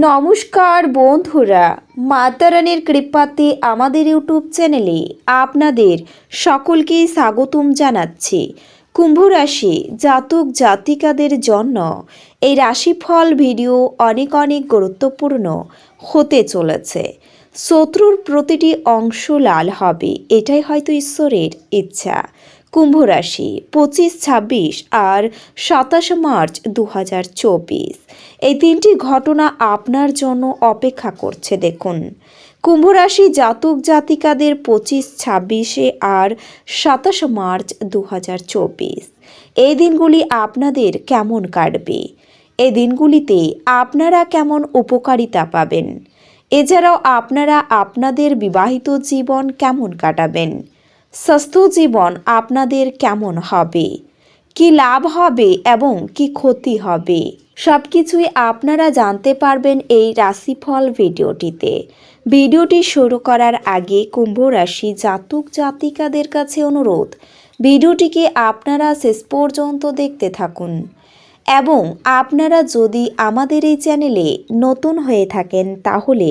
নমস্কার বন্ধুরা মাতারানির কৃপাতে আমাদের ইউটিউব চ্যানেলে আপনাদের সকলকে স্বাগতম জানাচ্ছি। কুম্ভ রাশি জাতক জাতিকাদের জন্য এই রাশিফল ভিডিও অনেক অনেক গুরুত্বপূর্ণ হতে চলেছে। শত্রুর প্রতিটি অংশ লাল হবে, এটাই হয়তো ঈশ্বরের ইচ্ছা। কুম্ভ রাশি পঁচিশ, ছাব্বিশ আর সাতাশ মার্চ দু হাজার চব্বিশ। এই তিনটি ঘটনা আপনার জন্য অপেক্ষা করছে, দেখুন। কুম্ভ রাশি জাতক জাতিকাদের পঁচিশ, ছাব্বিশে আর সাতাশ মার্চ দু হাজার চব্বিশ। এই দিনগুলি আপনাদের কেমন কাটবে? এই দিনগুলিতে আপনারা কেমন উপকারিতা পাবেন? এছাড়াও আপনারা আপনাদের বিবাহিত জীবন কেমন কাটাবেন? স্বাস্থ্য জীবন আপনাদের কেমন হবে? কি লাভ হবে এবং কি ক্ষতি হবে? সব কিছুই আপনারা জানতে পারবেন এই রাশিফল ভিডিওটিতে। ভিডিওটি শুরু করার আগে কুম্ভ রাশি জাতক জাতিকাদের কাছে অনুরোধ, ভিডিওটিকে আপনারা শেষ পর্যন্ত দেখতে থাকুন। এবং আপনারা যদি আমাদের এই চ্যানেলে নতুন হয়ে থাকেন তাহলে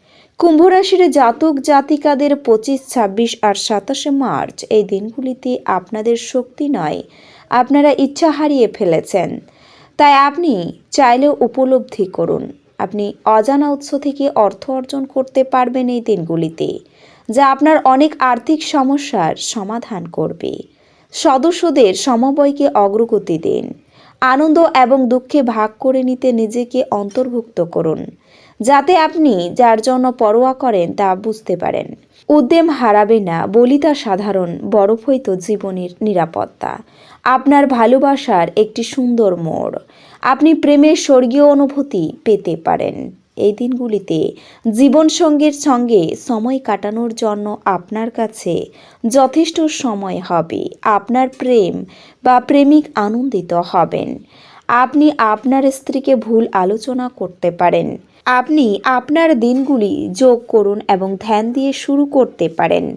কুম্ভরাশির জাতক জাতিকাদের পঁচিশ, ছাব্বিশ আর সাতাশে মার্চ এই দিনগুলিতে আপনাদের শক্তি নয়। আপনারা ইচ্ছা হারিয়ে ফেলেছেন। তাই আপনি চাইলেও উপলব্ধি করুন। আপনি অজানা উৎস থেকে অর্থ অর্জন করতে পারবেন এই দিনগুলিতে, যা আপনার অনেক আর্থিক সমস্যার সমাধান করবে। সদস্যদের সমবয়কে অগ্রগতি দিন। আনন্দ এবং দুঃখে ভাগ করে নিতে নিজেকে অন্তর্ভুক্ত করুন। যাতে আপনি যার জন্য পরোয়া করেন তা বুঝতে পারেন। উদ্যম হারাবে না, বলিতা সাধারণ, বরফ হইতো জীবনের নিরাপত্তা। আপনার ভালোবাসার একটি সুন্দর মোড়। আপনি প্রেমের স্বর্গীয় অনুভূতি পেতে পারেন। এই দিনগুলিতে জীবনসঙ্গীর সঙ্গে সময় কাটানোর জন্য আপনার কাছে যথেষ্ট সময় হবে। আপনার প্রেম বা প্রেমিক আনন্দিত হবেন। আপনি আপনার স্ত্রীকে ভুল আলোচনা করতে পারেন। আপনি আপনার দিনগুলি যোগ করুন এবং ধ্যান দিয়ে শুরু করতে পারেন।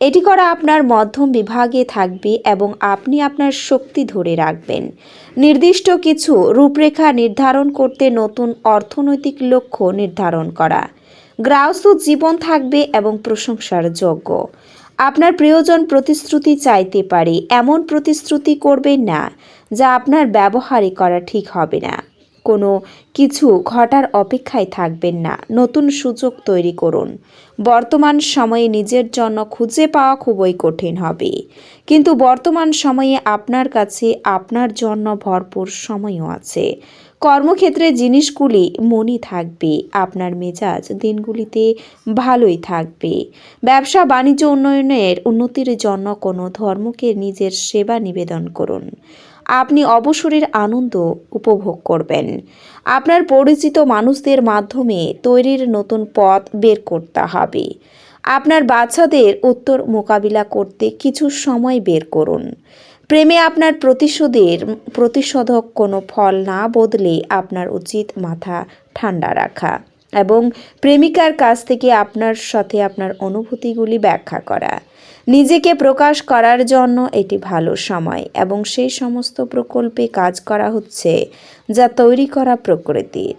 এটি করা আপনার মধ্যম বিভাগে থাকবে এবং আপনি আপনার শক্তি ধরে রাখবেন। নির্দিষ্ট কিছু রূপরেখা নির্ধারণ করতে নতুন অর্থনৈতিক লক্ষ্য নির্ধারণ করা। গ্রাহস্থ জীবন থাকবে এবং প্রশংসার যোগ্য। আপনার প্রিয়জন প্রতিশ্রুতি চাইতে পারে, এমন প্রতিশ্রুতি করবেন না, যা আপনার ব্যবহারই করা ঠিক হবে না। কোনো কিছু ঘটার অপেক্ষায় থাকবেন না। নতুন সুযোগ তৈরি করুন। বর্তমান সময়ে নিজের জন্য খুঁজে পাওয়া খুবই কঠিন হবে। কিন্তু বর্তমান সময়ে আপনার কাছে আপনার জন্য ভরপুর সময়ও আছে। কর্মক্ষেত্রে জিনিসগুলি মনই থাকবে, আপনার মেজাজ দিনগুলিতে ভালোই থাকবে। ব্যবসা, বাণিজ্য, উন্নয়নের উন্নতির জন্য কোনো ধর্মকে নিজের সেবা নিবেদন করুন। আপনি অবসরের আনন্দ উপভোগ করবেন। আপনার পরিচিত মানুষদের মাধ্যমে তৈরির নতুন পথ বের করতে হবে। আপনার বাচ্চাদের উত্তর মোকাবিলা করতে কিছু সময় বের করুন। প্রেমে আপনার প্রতিশোধের, প্রতিশোধক কোনো ফল না বদলে আপনার উচিত মাথা ঠান্ডা রাখা এবং প্রেমিকার কাছ থেকে আপনার সাথে আপনার অনুভূতিগুলি ব্যাখ্যা করা। নিজেকে প্রকাশ করার জন্য এটি ভালো সময় এবং সেই সমস্ত প্রকল্পে কাজ করা হচ্ছে যা তৈরি করা প্রকৃতির।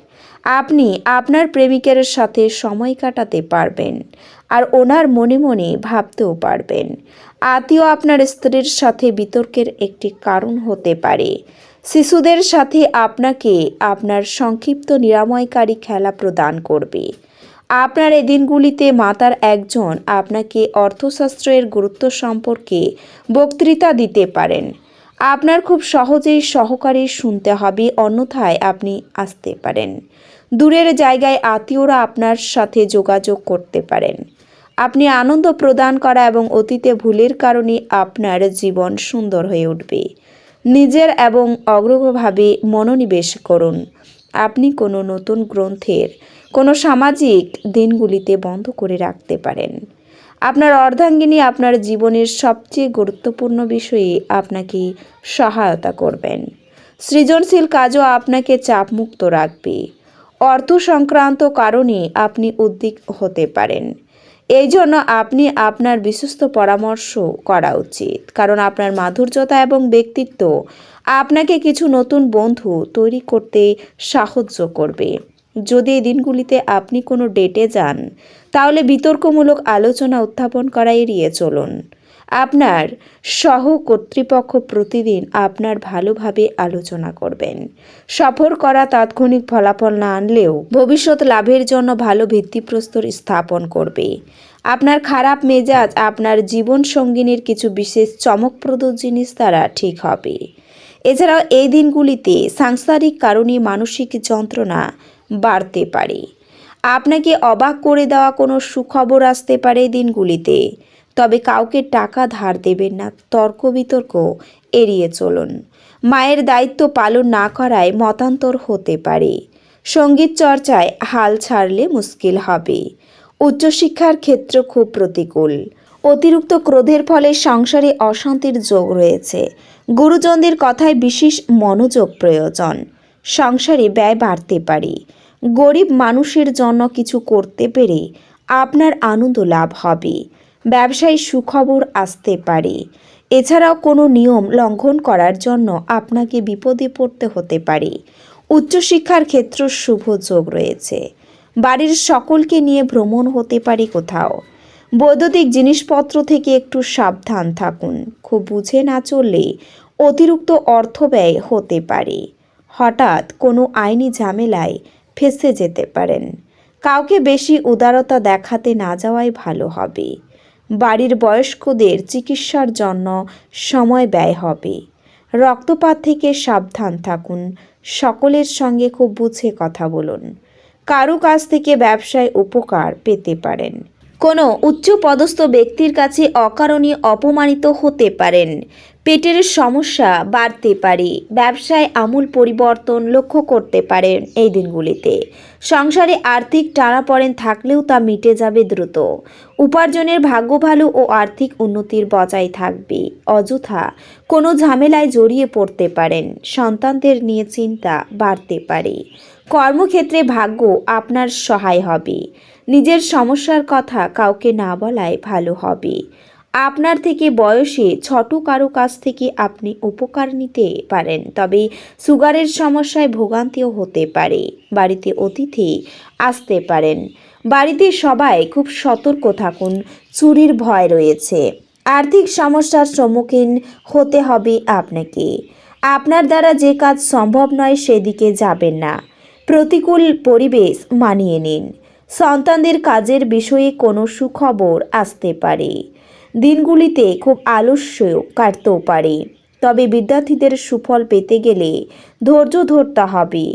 আপনি আপনার প্রেমিকের সাথে সময় কাটাতে পারবেন আর ওনার মনে মনে ভাবতেও পারবেন। আত্মীয় আপনার স্ত্রীর সাথে বিতর্কের একটি কারণ হতে পারে। শিশুদের সাথে আপনাকে আপনার সংক্ষিপ্ত নিরাময়কারী খেলা প্রদান করবে। আপনার এই দিনগুলিতে মাতার একজন আপনাকে অর্থশাস্ত্রের গুরুত্ব সম্পর্কে বক্তৃতা দিতে পারেন। আপনার খুব সহজেই সহকারী শুনতে হবে, অন্যথায় আপনি আসতে পারেন। দূরের জায়গায় আত্মীয়রা আপনার সাথে যোগাযোগ করতে পারেন। আপনি আনন্দ প্রদান করা এবং অতীতে ভুলের কারণে আপনার জীবন সুন্দর হয়ে উঠবে। নিজের এবং অগ্রগভাবে মনোনিবেশ করুন। আপনি কোনো নতুন গ্রন্থের কোনো সামাজিক দিনগুলিতে বন্ধ করে রাখতে পারেন। আপনার অর্ধাঙ্গিনী আপনার জীবনের সবচেয়ে গুরুত্বপূর্ণ বিষয়ে আপনাকে সহায়তা করবেন। সৃজনশীল কাজও আপনাকে চাপমুক্ত রাখবে। অর্থ সংক্রান্ত কারণে আপনি উদ্বিগ হতে পারেন। এই জন্য আপনি আপনার বিশ্বস্ত পরামর্শ করা উচিত। কারণ আপনার মাধুর্যতা এবং ব্যক্তিত্ব আপনাকে কিছু নতুন বন্ধু তৈরি করতে সাহায্য করবে। যদি এই দিনগুলিতে আপনি কোনো ডেটে যান, তাহলে বিতর্কমূলক আলোচনা উত্থাপন করা এড়িয়ে চলুন। আপনার সহ কর্তৃপক্ষ প্রতিদিন আপনার ভালোভাবে আলোচনা করবেন। সফর করা তাৎক্ষণিক ফলাফল না আনলেও ভবিষ্যৎ লাভের জন্য ভালো ভিত্তিপ্রস্তর স্থাপন করবে। আপনার খারাপ মেজাজ আপনার জীবন সঙ্গিনীর কিছু বিশেষ চমকপ্রদ জিনিস দ্বারা ঠিক হবে। এছাড়াও এই দিনগুলিতে সাংসারিক কারণে মানসিক যন্ত্রণা বাড়তে পারে। আপনাকে অবাক করে দেওয়া কোনো সুখবর আসতে পারে দিনগুলিতে। তবে কাউকে টাকা ধার দেবেন না, তর্ক বিতর্ক এড়িয়ে চলুন। মায়ের দায়িত্ব পালন না করায় মতান্তর হতে পারে। সংগীত চর্চায় হাল ছাড়লে মুশকিল হবে। উচ্চশিক্ষার ক্ষেত্র খুব প্রতিকূল। অতিরিক্ত ক্রোধের ফলে সংসারে অশান্তির যোগ রয়েছে। গুরুজনদের কথায় বিশেষ মনোযোগ প্রয়োজন। সংসারে ব্যয় বাড়তে পারে। গরিব মানুষের জন্য কিছু করতে পেরে আপনার আনন্দ লাভ হবে। ব্যবসায় সুখবর আসতে পারে। এছাড়াও কোনো নিয়ম লঙ্ঘন করার জন্য আপনাকে বিপদে পড়তে হতে পারে। উচ্চশিক্ষার ক্ষেত্র শুভ যোগ রয়েছে। বাড়ির সকলকে নিয়ে ভ্রমণ হতে পারে কোথাও। বৈদ্যুতিক জিনিসপত্র থেকে একটু সাবধান থাকুন। খুব বুঝে না চললে অতিরিক্ত অর্থ ব্যয় হতে পারে। হঠাৎ কোনো আইনি ঝামেলায় ফেসে যেতে পারেন। কাউকে বেশি উদারতা দেখাতে না যাওয়াই ভালো হবে। বাড়ির বয়স্কদের চিকিৎসার জন্য সময় ব্যয় হবে। রক্তপাত থেকে সাবধান থাকুন। সকলের সঙ্গে খুব বুঝে কথা বলুন। কারও কাছ থেকে ব্যবসায় উপকার পেতে পারেন। কোনো উচ্চপদস্থ ব্যক্তির কাছে অকারণে অপমানিত হতে পারেন। পেটের সমস্যা বাড়তে পারে, ব্যবসায় আমূল পরিবর্তন লক্ষ্য করতে পারেন এই দিনগুলিতে। সংসারে আর্থিক টানাপড়েন থাকলেও তা মিটে যাবে দ্রুত। উপার্জনের ভাগ্য ভালো ও আর্থিক উন্নতির বজায় থাকবে। অযথা কোনো ঝামেলায় জড়িয়ে পড়তে পারেন, সন্তানদের নিয়ে চিন্তা বাড়তে পারে। কর্মক্ষেত্রে ভাগ্য আপনার সহায় হবে। নিজের সমস্যার কথা কাউকে না বলাই ভালো হবে। আপনার থেকে বয়সে ছোট কারও কাছ থেকে আপনি উপকার নিতে পারেন, তবে সুগারের সমস্যায় ভোগান্তিও হতে পারে। বাড়িতে অতিথি আসতে পারেন। বাড়িতে সবাই খুব সতর্ক থাকুন, চুরির ভয় রয়েছে। আর্থিক সমস্যার সম্মুখীন হতে হবে আপনাকে। আপনার দ্বারা যে কাজ সম্ভব নয় সেদিকে যাবেন না। প্রতিকূল পরিবেশ মানিয়ে নিন। সন্তানদের কাজের বিষয়ে কোনো সুখবর আসতে পারে। দিনগুলিতে খুব আলস্য কাটতেও পারে। তবে বিদ্যার্থীদের সুফল পেতে গেলে ধৈর্য ধরতে হবে।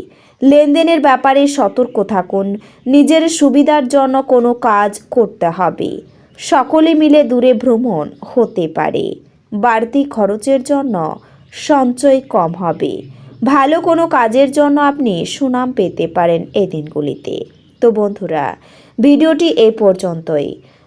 লেনদেনের ব্যাপারে সতর্ক থাকুন। নিজের সুবিধার জন্য কোনো কাজ করতে হবে। সকলে মিলে দূরে ভ্রমণ হতে পারে। বাড়তি খরচের জন্য সঞ্চয় কম হবে। ভালো কোনো কাজের জন্য আপনি সুনাম পেতে পারেন এই দিনগুলিতে। তো বন্ধুরা, ভিডিওটি এ পর্যন্তই।